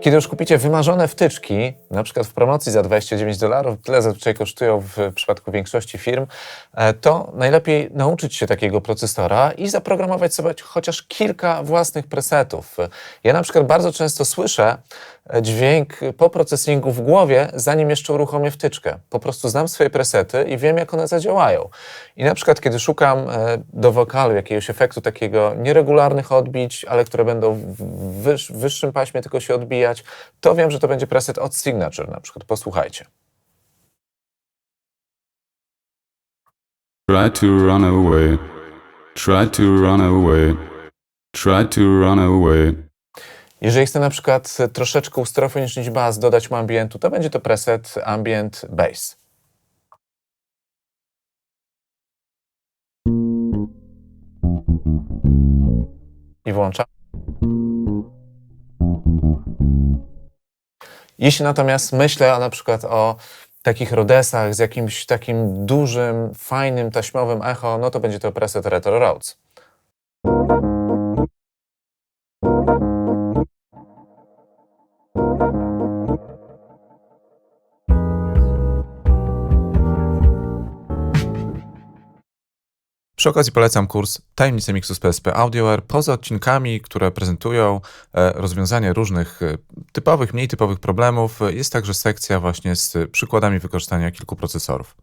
Kiedy już kupicie wymarzone wtyczki, na przykład w promocji za 29 dolarów, tyle zazwyczaj kosztują w przypadku większości firm, e, to najlepiej nauczyć się takiego procesora i zaprogramować sobie chociaż kilka własnych presetów. Ja na przykład bardzo często słyszę e, dźwięk po procesingu w głowie, zanim jeszcze uruchomię wtyczkę. Po prostu znam swoje presety i wiem, jak one zadziałają. I na przykład, kiedy szukam e, do wokalu jakiegoś efektu takiego nieregularnych odbić, ale które będą w wyż, wyższym paśmie tylko się odbijać, to wiem, że to będzie preset od Signature na przykład. Posłuchajcie. Try to run away. Try to run away. Try to run away. Jeżeli chcę na przykład troszeczkę ustrofonicznić bas, dodać mu ambientu, to będzie to preset Ambient Bass. I włączam. Jeśli natomiast myślę na przykład o takich rodesach z jakimś takim dużym, fajnym, taśmowym echo, no to będzie to preset Retro Rhodes. Przy okazji polecam kurs Tajemnice Mixu z PSP AudioWare. Poza odcinkami, które prezentują e, rozwiązanie różnych e, typowych, mniej typowych problemów, e, jest także sekcja właśnie z przykładami wykorzystania kilku procesorów.